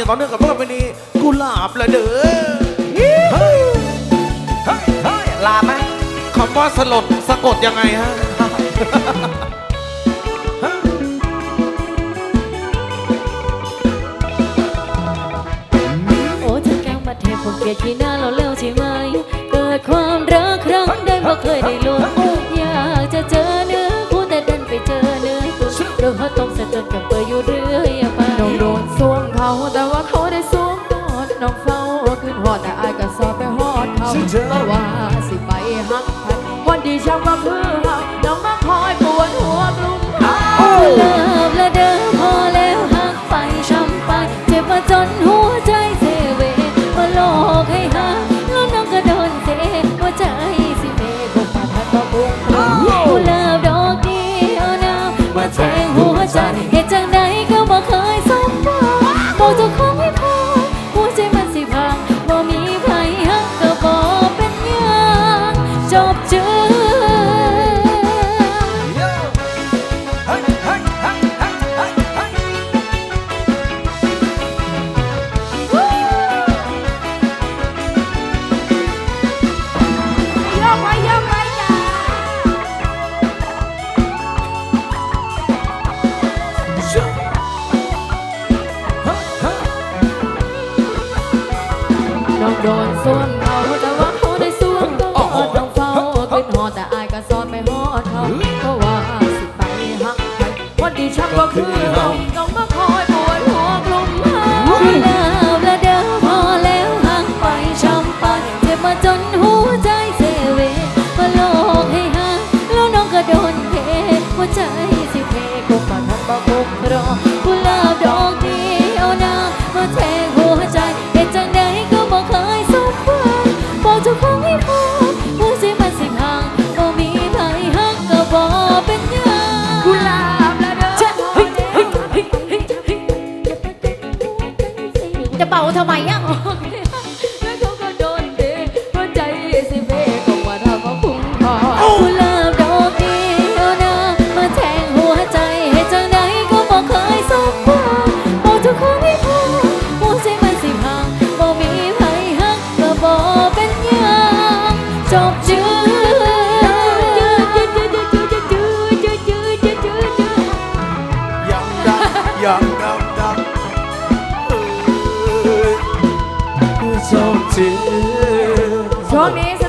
อย่างต่อเนื่องกับพวกเรอบนี้กุหลาบละเด้อเฮ้ยเฮ้ยเฮ้ยลาไหมคำว่าสลดสะกดยังไงฮะโอ้ทั้งกลางประเทศผมเกลียดที่หน้าเราเร็วใช่ไหม เกิดความรักครั้งใดบ่เคยได้ลุ้นอยากจะเจอเนื้อคู่แต่ดันไปเจอเนื้อตัวเราเขาต้องสะจนกับเปอยู่เรื่อย เขาเพราะว่าสิไปหักพันวันดีช่างว่าคือเฮาน้องมาคอยปวดหัวกลุ่มเฮาเลิฟและเดิมพอแล้วหักไปช้ำไปเจ็บมาจนหัวใจเซเวมาโลกให้หาแล้วน้องก็โดนเซหัวใจสิเมคงมาทัดต่อบุ้งกูเลิฟดอกเดียวนะมาแทงหัวใจเหตุจังใด องโดนสวมเขาแต่ว่าเขาได้สวมกอดน้องเฝ้าขึ้นหอดแต่อายก็สอนไปหอดเขาเพราะว่าสิไปหักไปวันดีชักก็คือเราต้องมาคอยปวดหัวกลุ่มเฮาที่เลิฟและเดิมพอแล้วห่างไปช้ำไปเจ็บมาจนหัวใจเซเวมาโลกให้ห่างแล้วน้องก็โดนเทหัวใจสิเพคงมาทันบ่คงรอกุหลาบดอกเดียวน ทำไมอะแล้วเขาก็โดนเดหัวใจสิเบก็ว่าเราก็คุ้มคอกุหลาบดอกเดียวนะมาแทงหัวใจให้จังใดก็บอกเคยสบบอกทุกคนไม่พอหัวใจมันสิพังบอกมีไผหักก็บอกเป็นยังจบ mesmo.